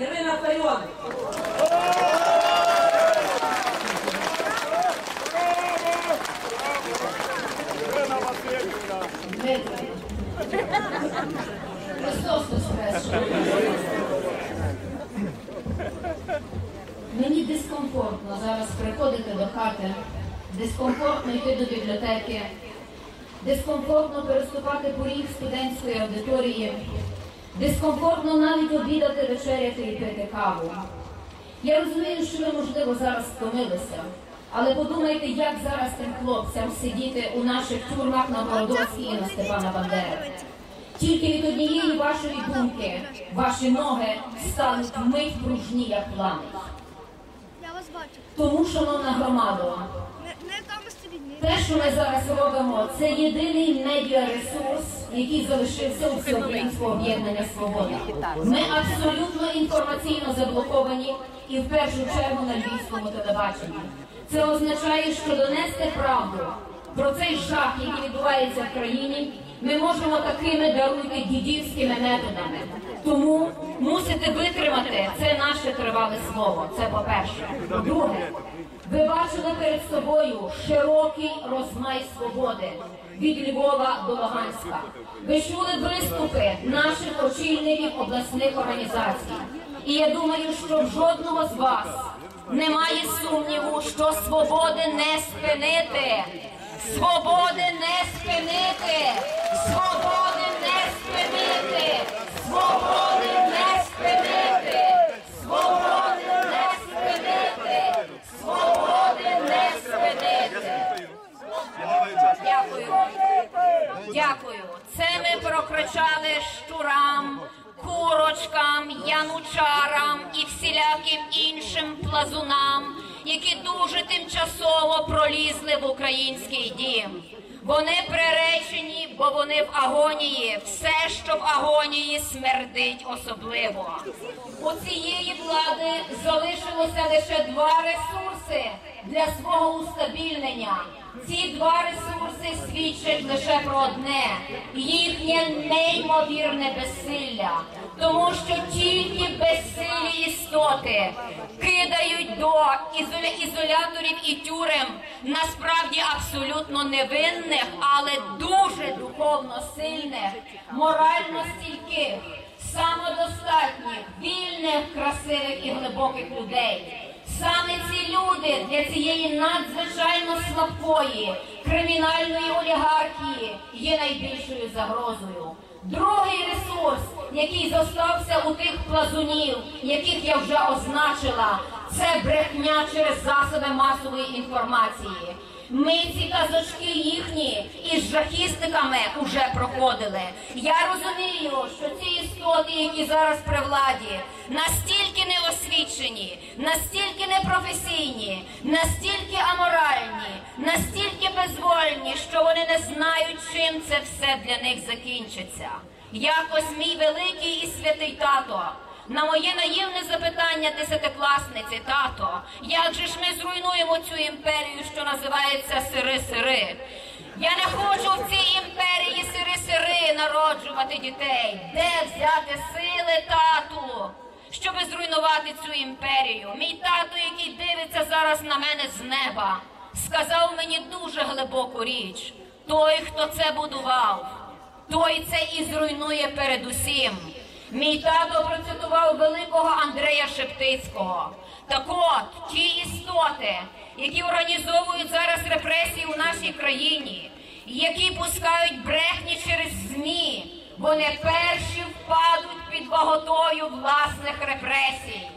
Ірина Фаріон. Христос Воскрес! Мені дискомфортно зараз приходити до хати, дискомфортно йти до бібліотеки, дискомфортно переступати поріг студентської аудиторії, дискомфортно навіть обідати, вечеряти і пити каву. Я розумію, що ви, можливо, зараз втомилися, але подумайте, як зараз тим хлопцям сидіти у наших тюрмах на Городоцькій і на Степана Бандери. Тільки від однієї вашої думки ваші ноги стануть вмить пружні, як бачу. Тому, шановна громада, те, що ми зараз робимо, це єдиний медіаресурс, який залишився у всеукраїнського об'єднання Свобода. Ми абсолютно інформаційно заблоковані і в першу чергу на львівському телебаченні. Це означає, що донести правду про цей жах, який відбувається в країні, ми можемо такими даруйте дідівськими методами. Тому мусите витримати це наше тривале слово. Це по-перше. Друге, ви бачили перед собою широкий розмай свободи від Львова до Луганська. Ви чули виступи наших очільників обласних організацій. І я думаю, що в жодного з вас немає сумніву, що свободи не спинити. Свободи не спинити! Свободи не спинити! Свободи не спинити! Свободи не спинити! Свободи не спинити! Дякую. Дякую. Це ми прокричали щурам, курочкам, янучарам і всіляким іншим плазунам, які дуже тимчасово пролізли в український дім. Вони приречені, бо вони в агонії. Все, що в агонії, смердить особливо. У цієї влади залишилося лише два ресурси для свого устабільнення. Ці два ресурси свідчать лише про одне їхнє неймовірне безсилля, тому що тільки безсилі істоти кидають до ізоля- ізоляторів і тюрем насправді абсолютно невинних, але дуже духовно сильних, морально стійких, самодостатніх, вільних, красивих і глибоких людей. Саме для цієї надзвичайно слабкої кримінальної олігархії є найбільшою загрозою. Другий ресурс, який зостався у тих плазунів, яких я вже означила, це брехня через засоби масової інформації. Ми ці казочки їхні із жахістиками уже проходили. Я розумію, що ці істоти, які зараз при владі, настільки неосвічені, настільки непрофесійні, настільки аморальні, настільки безвольні, що вони не знають, чим це все для них закінчиться. Якось мій великий і святий тато. На моє наївне запитання десятикласниці, тато, як же ж ми зруйнуємо цю імперію, що називається сири-сири? Я не хочу в цій імперії сири-сири народжувати дітей. Де взяти сили, тату, щоб зруйнувати цю імперію? Мій тато, який дивиться зараз на мене з неба, сказав мені дуже глибоку річ. Той, хто це будував, той це і зруйнує передусім. Мій тато процитував великого Андрея Шептицького. Так от, ті істоти, які організовують зараз репресії у нашій країні, які пускають брехні через ЗМІ, вони перші впадуть під ваготою власних репресій.